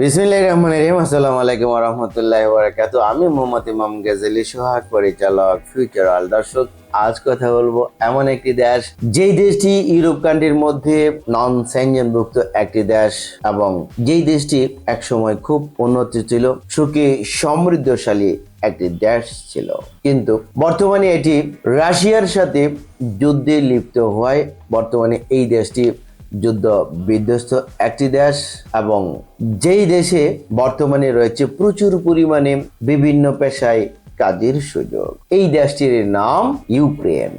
বিসমিল্লাহির রহমানির রহিম। আসসালামু আলাইকুম রাহমাতুল্লাহি ওয়া বারাকাতুহু আমি মোহাম্মদ ইমাম গাজী সোহাগ পরিচালক ফিউচারাল দর্শক, আজ কথা বলব এমন একটি দেশ, যেই দেশটি ইউরোপ কান্ট্রির মধ্যে নন সেঞ্জনভুক্ত একটি দেশ এবং যেই দেশটি একসময় খুব উন্নত ছিল, সুখী, সমৃদ্ধশালী একটি দেশ ছিল। কিন্তু বর্তমানে এটি রাশিয়ার সাথে যুদ্ধে লিপ্ত হওয়ায় বর্তমানে এই দেশটি যুদ্ধ বিধ্বস্ত একটি দেশ এবং যেই দেশে বর্তমানে রয়েছে প্রচুর পরিমাণে বিভিন্ন পেশায় কাজের সুযোগ। এই দেশটির নাম ইউক্রেন।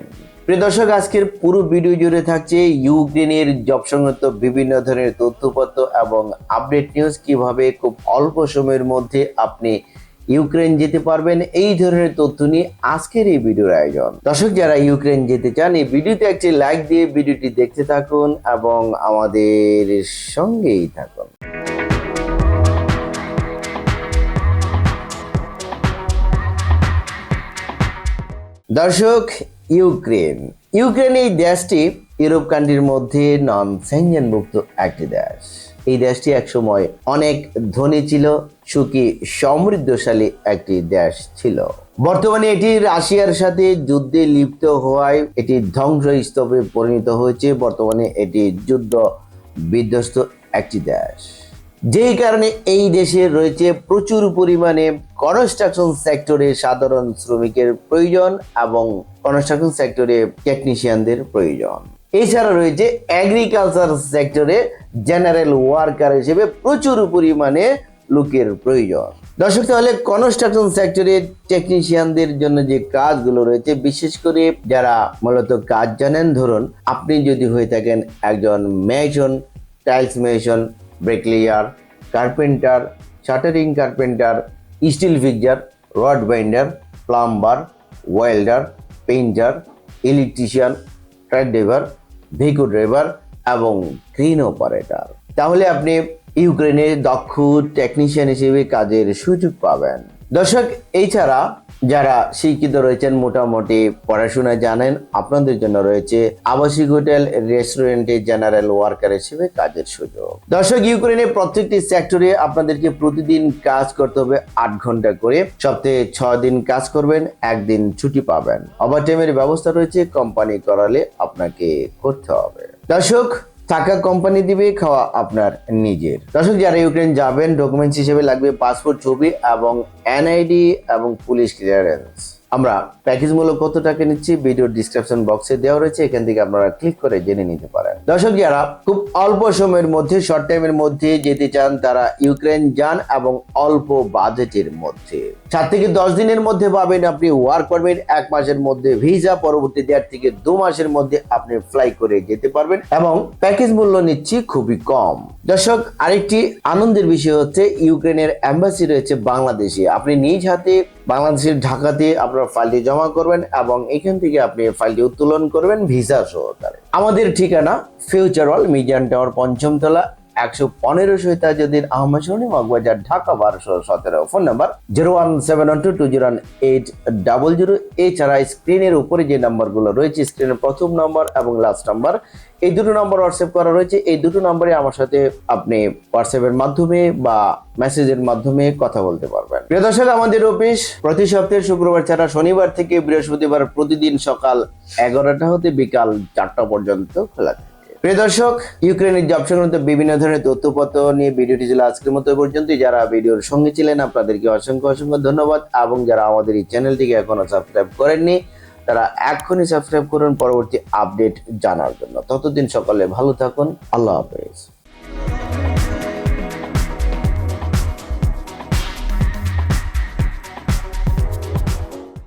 প্রিয় দর্শক, আজকের পুরো ভিডিও জুড়ে থাকছে ইউক্রেনের জব সংক্রান্ত বিভিন্ন ধরনের তথ্যপত্র এবং আপডেট নিউজ কীভাবে খুব অল্প সময়ের মধ্যে আপনি ইউক্রেন যেতে পারবেন, এই ধরনের তথ্য নিয়ে আজকের এই ভিডিওর আয়োজন। দর্শক, যারা ইউক্রেন যেতে চান, এই ভিডিওতে একটি লাইক দিয়ে ভিডিওটি দেখতে থাকুন এবং আমাদের সঙ্গেই থাকুন। দর্শক, ইউক্রেন। ইউক্রেন এই দেশটি ইউরোপ কান্ট্রির মধ্যে নন সেঞ্জনভুক্ত একটি দেশ। এই দেশটি একসময় অনেক ধনী ছিল, সুখী, সমৃদ্ধশালী একটি দেশ ছিল। বর্তমানে এটি রাশিয়ার সাথে যুদ্ধে লিপ্ত হওয়ায় এটি ধ্বংসস্তূপে পরিণত হয়েছে। বর্তমানে এটি যুদ্ধ বিধ্বস্ত একটি দেশ। যেই কারণে এই দেশে রয়েছে প্রচুর পরিমাণে কনস্ট্রাকশন সেক্টরে সাধারণ শ্রমিকের প্রয়োজন এবং কনস্ট্রাকশন সেক্টরে টেকনিশিয়ানদের প্রয়োজন। এছাড়া রয়েছে এগ্রিকালচার সেক্টরে জেনারেল ওয়ার্কার হিসেবে প্রচুর পরিমাণে লোকের প্রয়োজন। দর্শক, তাহলে কনস্ট্রাকশন সেক্টরে টেকনিশিয়ানদের জন্য যে কাজগুলো রয়েছে, বিশেষ করে যারা মূলত কাজ জানেন, ধরুন আপনি যদি হয়ে থাকেন একজন mason tiles mason bricklayer carpenter shuttering carpenter steel fixer rod binder plumber welder painter electrician truck driver vehicle driver এবং ক্রিন অপারেটর। তাহলে আপনি ইউক্রেনের দক্ষ টেকনিশিয়ান হিসেবে কাজের সুযোগ পাবেন। দর্শক, এছাড়া যারা শিক্ষিত রয়েছেন, মোটামুটি পড়াশোনা জানেন, আপনাদের জন্য রয়েছে আবাসিক হোটেল, রেস্টুরেন্টে জেনারেল ওয়ার্কার হিসেবে কাজের সুযোগ। দর্শক ইউক্রেনের প্রত্যেকটি সেক্টরে আপনাদেরকে প্রতিদিন কাজ করতে হবে আট ঘণ্টা করে। সপ্তাহে ছয় দিন কাজ করবেন, একদিন ছুটি পাবেন। ওভারটাইমের ব্যবস্থা রয়েছে, কোম্পানি করালে আপনাকে করতে হবে। দর্শক টাকা কোম্পানি দিবে, খাওয়া আপনার নিজের। দর্শক, যারা ইউক্রেন যাবেন ডকুমেন্টস হিসেবে লাগবে পাসপোর্ট ছবি এবং এনআইডি এবং পুলিশ ক্লিয়ারেন্স আমরা প্যাকেজ মূল্য কত টাকা নিচ্ছি ভিডিও ডিসক্রিপশন বক্সে দেওয়া রয়েছে, এখান থেকে আপনারা ক্লিক করে জেনে নিতে পারেন। দর্শক যারা খুব অল্প সময়ের মধ্যে শর্ট টাইমের মধ্যে যেতে চান, তারা ইউক্রেন যান এবং অল্প বাজেটের মধ্যে। সাত থেকে দশ দিনের মধ্যে পাবেন আপনি ওয়ার্ক পারমিট এক মাসের মধ্যে ভিসা পরবর্তী দেড় থেকে দু মাসের মধ্যে আপনি ফ্লাই করে যেতে পারবেন এবং প্যাকেজ মূল্য নিচ্ছি খুবই কম। দর্শক, আরেকটি আনন্দের বিষয় হচ্ছে, ইউক্রেনের এম্বাসি রয়েছে বাংলাদেশে। আপনি নিজ হাতে বাংলাদেশের ঢাকাতে আপনার ফাইলটি জমা করবেন এবং এখান থেকে আপনি ফাইলটি উত্তোলন করবেন ভিসা সহকারে। আমাদের ঠিকানা ফিউচার ওয়াল মিডিয়ান টাওয়ার পঞ্চমতলা একশো পনেরো সহিতাজুদ্দিন আহমদ সোনি মগবাজার ঢাকা, বারোশো সতেরো। Phone number zero one seven one two two zero one eight double zero. এছাড়া স্ক্রিনের উপরে যে নাম্বারগুলো রয়েছে, স্ক্রিনের প্রথম নাম্বার এবং লাস্ট নাম্বার, এই দুটো নাম্বার হোয়াটসঅ্যাপ করা রয়েছে। এই দুটো নাম্বারে আমার সাথে আপনি হোয়াটসঅ্যাপের মাধ্যমে বা মেসেজের মাধ্যমে কথা বলতে পারবেন। প্রিয় দর্শক, আমাদের অফিস প্রতি সপ্তাহে শুক্রবার ছাড়া শনিবার থেকে বৃহস্পতিবার প্রতিদিন সকাল এগারোটা হতে বিকাল চারটা পর্যন্ত খোলা থাকে। প্রিয় দর্শক, ইউক্রেনের জব সংক্রান্ত বিভিন্ন ধরনের তথ্যপত্র নিয়ে ভিডিওটি ছিল আজকের মতো পর্যন্ত যারা ভিডিওর সঙ্গে ছিলেন, আপনাদেরকে অসংখ্য অসংখ্য ধন্যবাদ। এবং যারা আমাদের এই চ্যানেলটিকে এখনও সাবস্ক্রাইব করেননি, তারা এখনই সাবস্ক্রাইব করুন, পরবর্তী আপডেট জানার জন্য। ততদিন সকালে ভালো থাকুন, আল্লাহ হাফেজ।